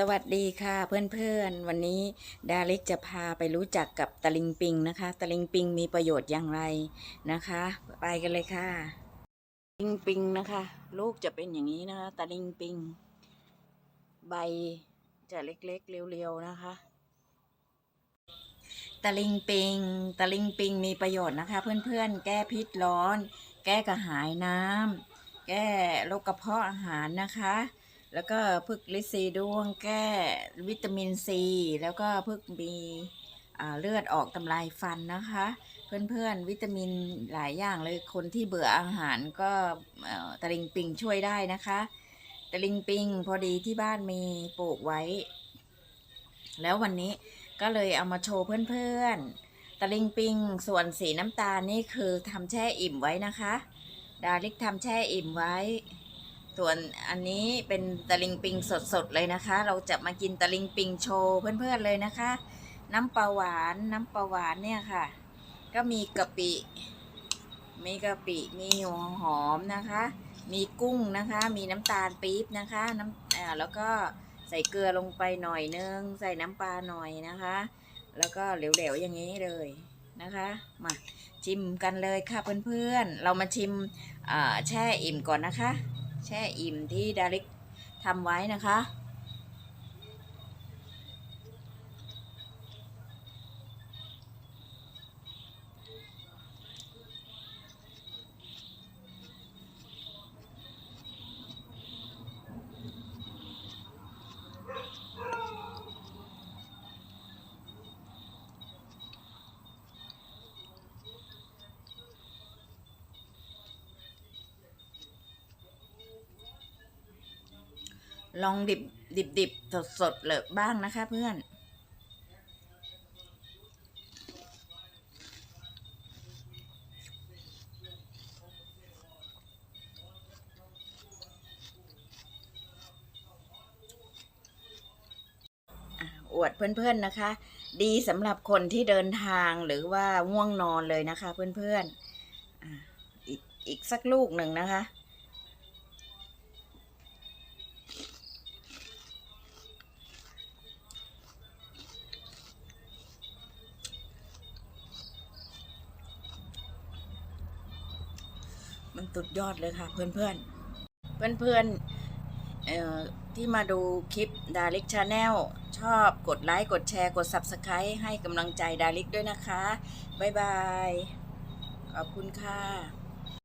สวัสดีค่ะเพื่อนๆ วันนี้ดาเล็กจะพาไปรู้จักกับตะลิงปิงนะคะตะลิงปิงมีประโยชน์อย่างไรนะคะ ไปกันเลยค่ะตะลิงปิงนะคะ ลูกจะเป็นอย่างนี้นะคะตะลิงปิง ใบจะเล็กๆเรียวๆนะคะตะลิงปิงตะลิงปิงมีประโยชน์นะคะ เพื่อนๆ แก้พิษร้อน แก้กระหายน้ำแก้โรคกระเพาะอาหารนะคะ แล้วก็พึกลิซีดวงแก้วิตามินซี แล้วก็พึกมีเลือดออกทำลายฟันนะคะ เพื่อนๆ วิตามินหลายอย่างเลยคนที่เบื่ออาหารก็ตะลิงปิงช่วยได้นะคะตะลิงปิงพอดีที่บ้านมีปลูกไว้ แล้ววันนี้ก็เลยเอามาโชว์เพื่อนๆตะลิงปิงส่วนสีน้ำตาลนี่คือทำแช่อิ่มไว้นะคะ ดาริกทำแช่อิ่มไว้ ส่วนอันนี้เป็นตะลิงปิงสดๆเลยนะคะ เราจะมากินตะลิงปิงโชว์เพื่อนๆเลยนะคะ น้ำปลาหวานน้ำปลาหวานเนี่ยค่ะ ก็มีกะปิ มีกะปิมีหัวหอมนะคะ มีกุ้งนะคะ มีน้ำตาลปี๊บนะคะน้ำอ่าแล้วก็ใส่เกลือลงไปหน่อยนึง ใส่น้ำปลาหน่อยนะคะ แล้วก็เหลวๆอย่างนี้เลยนะคะมาชิมกันเลยค่ะเพื่อนๆ เรามาชิมแช่อิ่มก่อนนะคะ แช่อิ่มที่ดาริกทำไว้นะคะ ลองดิบดิบดิบสดสดเลยบ้างนะคะเพื่อน อวดเพื่อนๆนะคะ ดีสำหรับคนที่เดินทางหรือว่าง่วงนอนเลยนะคะเพื่อนๆออีกอีกสักลูกหนึ่งนะคะ มันสุดยอดเลยค่ะ เพื่อนเพื่อนเพื่อนเพื่อนที่มาดูคลิปดาริกชาแนลชอบกดไลค์ กดแชร์ กด Subscribe ให้กำลังใจดาริกด้วยนะคะ บ๊ายบาย ขอบคุณค่ะ